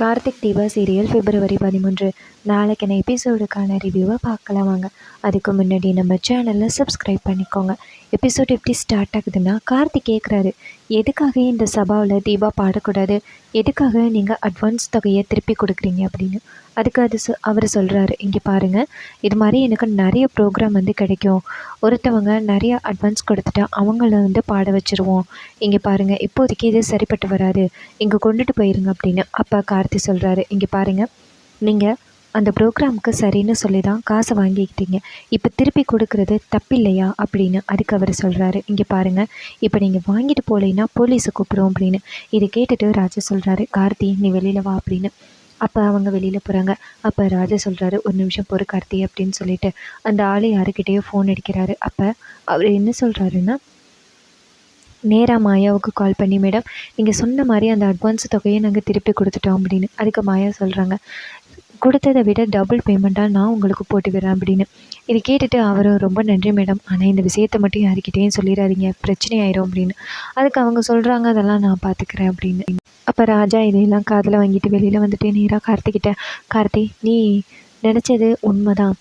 Karthik Deepa serial பிப்ரவரி பதிமூன்று. நாளைக்கான எபிசோடுக்கான ரிவ்யூவை பார்க்கலாம் வாங்க. அதுக்கு முன்னாடி நம்ம சேனலில் சப்ஸ்கிரைப் பண்ணிக்கோங்க. எபிசோட் எப்படி ஸ்டார்ட் ஆகுதுன்னா கார்த்திக் கேட்குறாரு எதுக்காக இந்த சபாவில் தீபா பாடக்கூடாது? எதுக்காக நீங்கள் அட்வான்ஸ் தொகையை திருப்பி கொடுக்குறீங்க அப்படின்னு? அதுக்கு அது சொ அவர் சொல்கிறாரு இங்கே பாருங்கள் இது மாதிரி எனக்கு நிறைய ப்ரோக்ராம் வந்து கிடைக்கும். ஒருத்தவங்க நிறைய அட்வான்ஸ் கொடுத்துட்டா அவங்கள வந்து பாட வச்சுருவோம். இங்கே பாருங்கள் இப்போதைக்கு இது சரிப்பட்டு வராது. இங்கே கொண்டுட்டு போயிருங்க அப்படின்னு அப்பா கார்த்தி சொல்கிறாரு இங்கே பாருங்கள் நீங்கள் அந்த ப்ரோக்ராமுக்கு சரின்னு சொல்லி தான் காசை வாங்கிக்கிட்டீங்க. இப்போ திருப்பி கொடுக்குறது தப்பில்லையா அப்படின்னு அதுக்கு அவர் சொல்கிறாரு இங்கே பாருங்கள் இப்போ நீங்கள் வாங்கிட்டு போகலைன்னா போலீஸை கூப்பிடுவோம் அப்படின்னு. இதை கேட்டுட்டு ராஜா சொல்கிறாரு கார்த்தி நீ வெளியில் வா அப்படின்னு. அப்போ அவங்க வெளியில் போகிறாங்க அப்போ ராஜா சொல்கிறாரு ஒரு நிமிஷம் பொறு கார்த்தி அப்படின்னு சொல்லிட்டு அந்த ஆள் யாருக்கிட்டேயோ ஃபோன் அடிக்கிறாரு. அப்போ அவர் என்ன சொல்கிறாருன்னா நேராக மாயாவுக்கு கால் பண்ணி மேடம் நீங்கள் சொன்ன மாதிரி அந்த அட்வான்ஸ் தொகையை நாங்கள் திருப்பி கொடுத்துட்டோம் அப்படின்னு. அதுக்கு மாயா சொல்கிறாங்க கொடுத்ததை விட டபுள் பேமெண்ட்டாக நான் உங்களுக்கு போட்டு விடுறேன் அப்படின்னு. இதை கேட்டுட்டு அவரும் ரொம்ப நன்றி மேடம் ஆனால் இந்த விஷயத்தை மட்டும் யாருக்கிட்டேயும் சொல்லிடாதீங்க. பிரச்சனை ஆயிரும் அப்படின்னு. அதுக்கு அவங்க சொல்கிறாங்க அதெல்லாம் நான் பார்த்துக்கிறேன் அப்படின்னு. அப்போ ராஜா இதையெல்லாம் காதில் வாங்கிட்டு வெளியில் வந்துட்டு நேராக கார்த்திக்கிட்ட கார்த்தி நீ நினச்சது உண்மைதான்.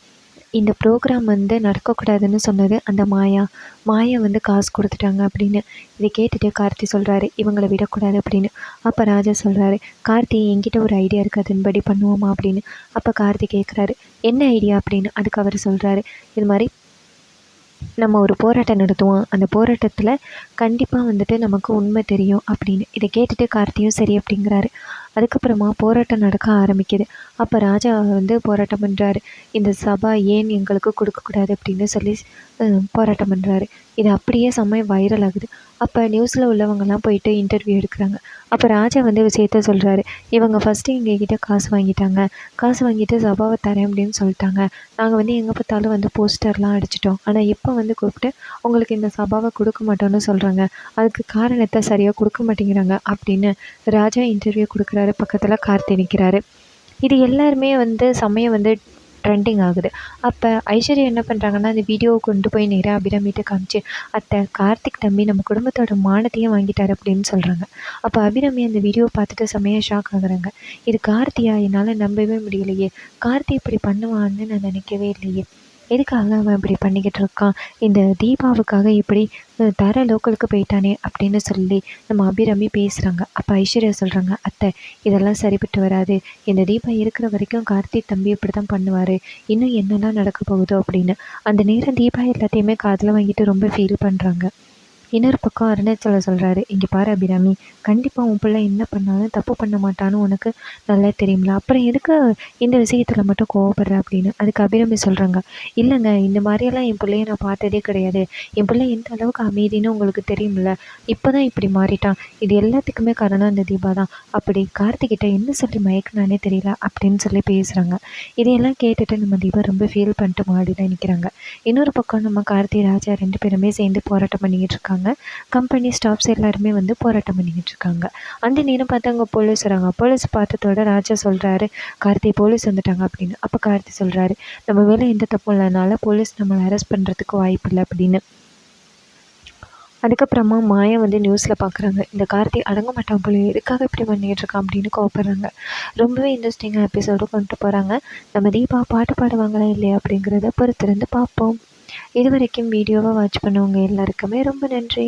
இந்த ப்ரோக்ராம் வந்து நடக்கக்கூடாதுன்னு சொன்னது அந்த மாயா. மாயா வந்து காசு கொடுத்துட்டாங்க அப்படின்னு. இதை கேட்டுட்டு கார்த்தி சொல்கிறாரு இவங்களை விடக்கூடாது அப்படின்னு. அப்போ ராஜா சொல்கிறாரு கார்த்தி என்கிட்ட ஒரு ஐடியா இருக்குது அதன்படி பண்ணுவோமா? அப்படின்னு. அப்போ கார்த்தி கேட்குறாரு என்ன ஐடியா அப்படின்னு. அதுக்கு அவர் சொல்கிறாரு இது மாதிரி நம்ம ஒரு போராட்டம் நடத்துவோம். அந்த போராட்டத்தில் கண்டிப்பாக வந்துட்டு நமக்கு உண்மை தெரியும் அப்படின்னு. இதை கேட்டுட்டு கார்த்தியும் சரி அப்படிங்கிறாரு. அதுக்கப்புறமா போராட்டம் நடக்க ஆரம்பிக்குது. அப்போ ராஜா வந்து போராட்டம் பண்ணுறாரு இந்த சபா ஏன் எங்களுக்கு கொடுக்கக்கூடாது அப்படின்னு சொல்லி போராட்டம் பண்ணுறாரு இது அப்படியே செம்ம வைரல் ஆகுது. அப்போ நியூஸில் உள்ளவங்கள்லாம் போயிட்டு இன்டர்வியூ எடுக்கிறாங்க. அப்போ ராஜா வந்து விஷயத்த சொல்கிறாரு இவங்க ஃபஸ்ட்டு எங்ககிட்ட காசு வாங்கிட்டாங்க. காசு வாங்கிட்டு சபாவை தரேன் அப்படின்னு சொல்லிட்டாங்க. நாங்கள் வந்து எங்கே பார்த்தாலும் வந்து போஸ்டர்லாம் அடிச்சிட்டோம். ஆனால் இப்போ வந்து கூப்பிட்டு உங்களுக்கு இந்த சபாவை கொடுக்க மாட்டோம்னு சொல்கிறாங்க அதுக்கு காரணத்தை சரியாக கொடுக்க மாட்டேங்கிறாங்க. அப்படின்னு ராஜா இன்டர்வியூ கொடுக்குறாரு. பக்கத்தில் கார்த்தி நிற்கிறாரு இது எல்லாருமே வந்து சமயம் வந்து ட்ரெண்டிங் ஆகுது. அப்போ ஐஸ்வர்யா என்ன பண்ணுறாங்கன்னா அந்த வீடியோவை கொண்டு போய் நேராக அபிராமிகிட்ட காமிச்சு அத்தை கார்த்திக் தம்பி நம்ம குடும்பத்தோட மானத்தையும் வாங்கிட்டார் அப்படின்னு சொல்கிறாங்க அப்போ அபிராமி அந்த வீடியோவை பார்த்துட்டு செம்மையாக ஷாக் ஆகுறாங்க. இது கார்த்தியா? என்னால் நம்பவே முடியலையே. கார்த்தி இப்படி பண்ணுவான்னு நான் நினைக்கவே இல்லையே. எதுக்காக அவன் இப்படி பண்ணிக்கிட்டு இருக்கான்? இந்த தீபாவுக்காக இப்படி தர லோக்கலுக்கு போயிட்டானே அப்படின்னு சொல்லி நம்ம அபிரமி பேசுகிறாங்க அப்போ ஐஸ்வர்யா சொல்கிறாங்க அத்தை இதெல்லாம் சரிப்பட்டு வராது. இந்த தீபா இருக்கிற வரைக்கும் கார்த்திக் தம்பி இப்படி தான் பண்ணுவார். இன்னும் என்னெல்லாம் நடக்க போகுதோ? அப்படின்னு. அந்த நேரம் தீபா எல்லாத்தையுமே காதில் வாங்கிட்டு ரொம்ப ஃபீல் பண்ணுறாங்க இன்னொரு பக்கம் அருணாச்சல சொல்கிறாரு இங்கே பாரு அபிராமி கண்டிப்பாக உன் பிள்ளை என்ன பண்ணாலும் தப்பு பண்ண மாட்டான்னு உனக்கு நல்லா தெரியுமில்ல அப்புறம் எதுக்கு இந்த விஷயத்தில் மட்டும் கோவப்படுற? அப்படின்னு அதுக்கு அபிராமி சொல்கிறாங்க இல்லைங்க இந்த மாதிரியெல்லாம் என் பிள்ளைய நான் பார்த்ததே கிடையாது. என் பிள்ளை எந்த அளவுக்கு அமைதின்னு உங்களுக்கு தெரியும்ல. இப்போ தான் இப்படி மாறிட்டான். இது எல்லாத்துக்குமே காரணம் இந்த தீபா தான். அப்படி கார்த்திகிட்ட என்ன சொல்லி மயக்கினானே தெரியல அப்படின்னு சொல்லி பேசுகிறாங்க இதையெல்லாம் கேட்டுட்டு நம்ம தீபா ரொம்ப ஃபீல் பண்ணிட்டு மாடியில் நிற்கிறாங்க இன்னொரு பக்கம் நம்ம கார்த்தி ராஜா ரெண்டு பேருமே சேர்ந்து போராட்டம் பண்ணிக்கிட்டு இருக்காங்க. இருக்காங்க கம்பெனி ஸ்டாஃப்ஸ் எல்லாருமே வந்து போராட்டம் பண்ணிக்கிட்டு இருக்காங்க. அந்த நேரம் பார்த்து அங்கே போலீஸ் வராங்க. போலீஸ் பார்த்ததோட ராஜா சொல்கிறாரு கார்த்தி போலீஸ் வந்துட்டாங்க அப்படின்னு. அப்போ கார்த்தி சொல்கிறாரு நம்ம வேலை எந்த தப்பும் இல்லைனால போலீஸ் நம்மளை அரெஸ்ட் பண்ணுறதுக்கு வாய்ப்பு இல்லை அப்படின்னு. அதுக்கப்புறமா மாயா வந்து நியூஸில் பார்க்குறாங்க இந்த கார்த்தி அடங்க மாட்டான் போல எதுக்காக இப்படி பண்ணிகிட்டு இருக்கான்? அப்படின்னு கோவப்படுறாங்க. ரொம்பவே இன்ட்ரெஸ்டிங்காக எபிசோடு கொண்டு போகிறாங்க நம்ம தீபா பாட்டு பாடுவாங்களா இல்லையா அப்படிங்கிறத பொறுத்திருந்து பார்ப்போம். இது வரைக்கும் வீடியோவை வாட்ச் பண்ணவங்க எல்லாருக்குமே ரொம்ப நன்றி.